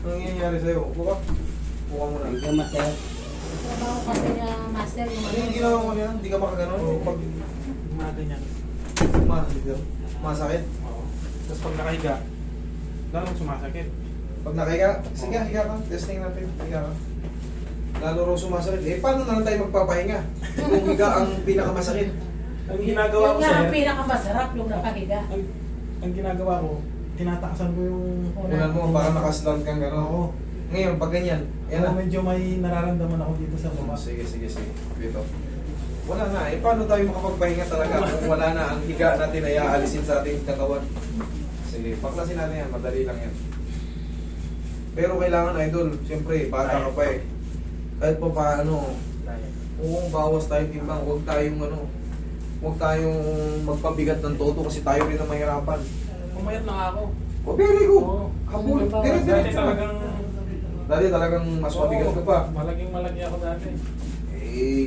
Anong nangyayari sa'yo? Upo ka. Upo ka muna. Hindi ka masaya. Trabaho kasi niya, master, yung Ano yung ginawa mo niyan? Hindi ka makaganon? Oo, Pag Mga ganyan. masakit, masakit. Oo. Tapos pag nakahiga, lalong sumasakit. Pag nakahiga, sige, higa ka. Testing natin. Higa ka. Lalo raw sumasakit. Eh, paano na lang tayo magpapahinga? Kung higa ang pinakamasakit. Ang ginagawa Yung ko nga ang pinakamasarap, yung nakahiga. ang, ang ginagawa ko, tinataasan ko yung... Unan mo, baka nakaslant kang gano'n. Oo. Ngayon, pag ganyan, yan na. medyo may nararamdaman ako dito sa baba. Sige, sige, sige. Dito. Wala na. Eh, paano tayo makapagpahinga talaga kung wala na ang higa natin ay aalisin sa ating katawan? Sige, paklasin natin yan. Madali lang yan. Pero kailangan, idol, siyempre, bata ka pa eh. Kahit pa paano, kung bawas tayong timbang, huwag tayong ano, huwag tayong magpabigat ng toto kasi tayo rin ang mahirapan. Pumayat lang ako. O, very good. Oo. Habol. Dati Dire, dire, Dati talagang... Dati talagang mas mabigat ka pa. Malaging malagi ako dati. Eh,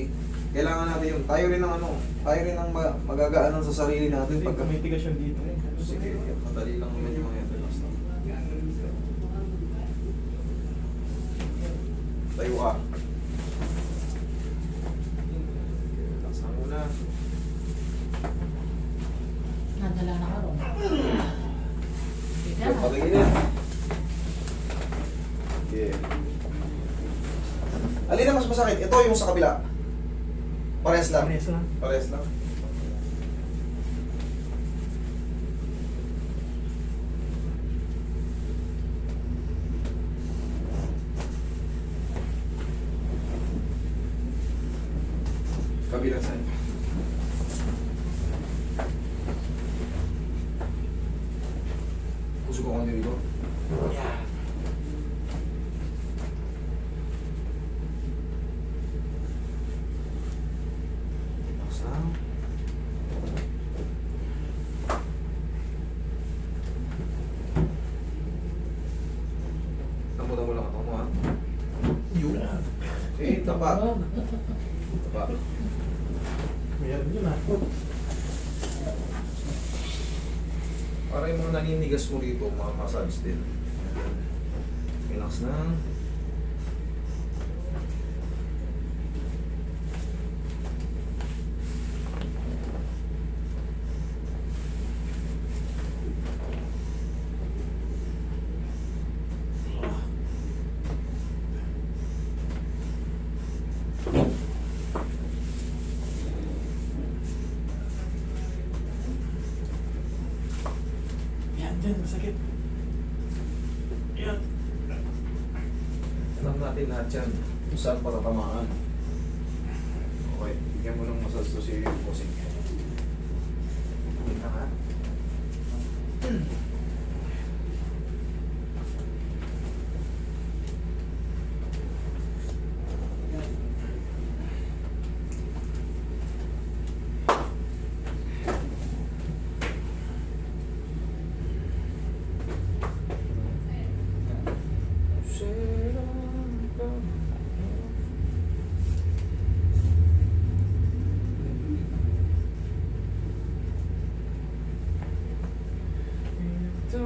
kailangan natin yun. Tayo rin ang ano, tayo rin ang ma- magagaanan sa sarili natin Hindi, pag may tigasyon dito eh. Sige, madali lang naman yung mga yan. Relax lang. Tayo ka. Relax lang muna. Nadala na ka Patagilin. Okay. Alin na mas masakit? Ito yung sa kabila. Parehas lang. Parehas lang. Parehas lang. Kabilang side. Konti dito. Yeah. Lang. Tamo-tamo lang ako mo ha. Yun. Eh, tapa. Tapa. Meron yun ah. Para yung mga naninigas mo rito, mga massage din. Relax na. Yan, dyan, masakit. Yan. Alam natin lahat yan. Kung saan patatamaan. Okay, bigyan mo ng massage to si Bossing. Kita ka. Yan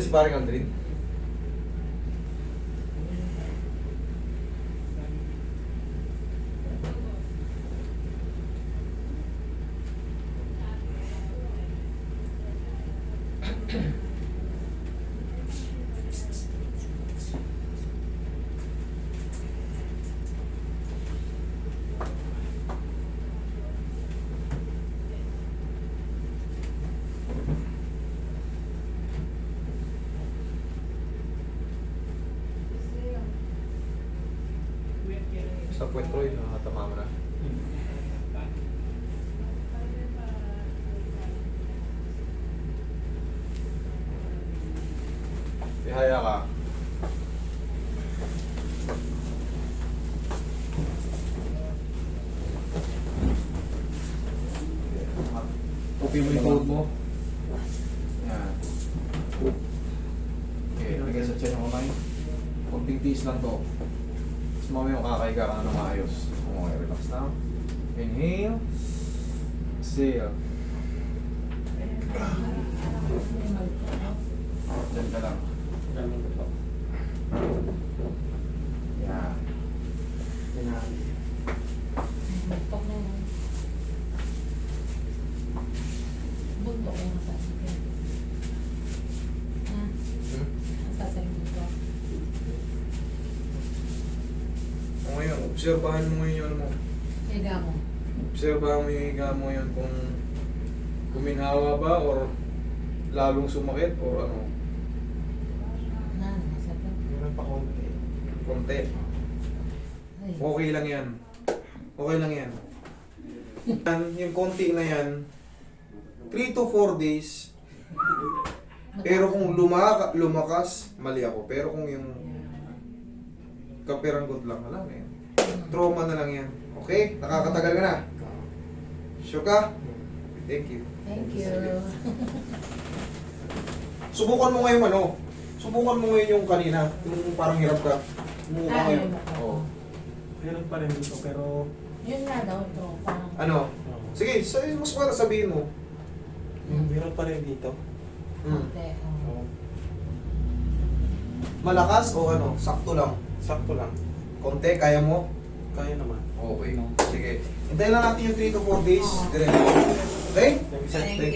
si paring Aldrin. Sa Puet Roy, nakatama mo na. Ihaya ka. Upi mo yung tuhod mo. Yan. Okay, lagay sa chin ako na Kunting tiis lang to. Tapos mamaya yung kakaiga ka na maayos. Okay, relax na. Inhale. Exhale. Diyan ka lang. Diyan ka lang. Obserbahan mo ngayon yung ano mo. Higa mo. Obserbahan mo yung higa mo yun kung kuminhawa ba or lalong sumakit or ano, Na, nasasakit. Meron pa konti. konti. Ay. Okay lang yan. Okay lang yan. Yan, yung konti na yan, 3 to 4 days. Pero kung lumaka, lumakas, mali ako. Pero kung yung kapiranggot lang, alam yan. Trauma na lang yan. Okay? Nakakatagal ka na. Sure ka? Thank you. Thank you. Subukan mo ngayon ano? Subukan mo ngayon yung kanina. Yung parang hirap ka. Subukan Ah, mo ngayon. yun ako. Oo. Meron pa rin dito pero... Yun nga daw ito. Parang, Ano? Oh. Sige, sa mas para sabihin mo. Meron pa rin dito. Hmm. Oh. Malakas o ano? Sakto lang. Sakto lang. Konti, kaya mo? Kaya naman. Okay. Sige. Hintayin lang natin yung 3 to 4 days. Diretso. Okay? Thank you.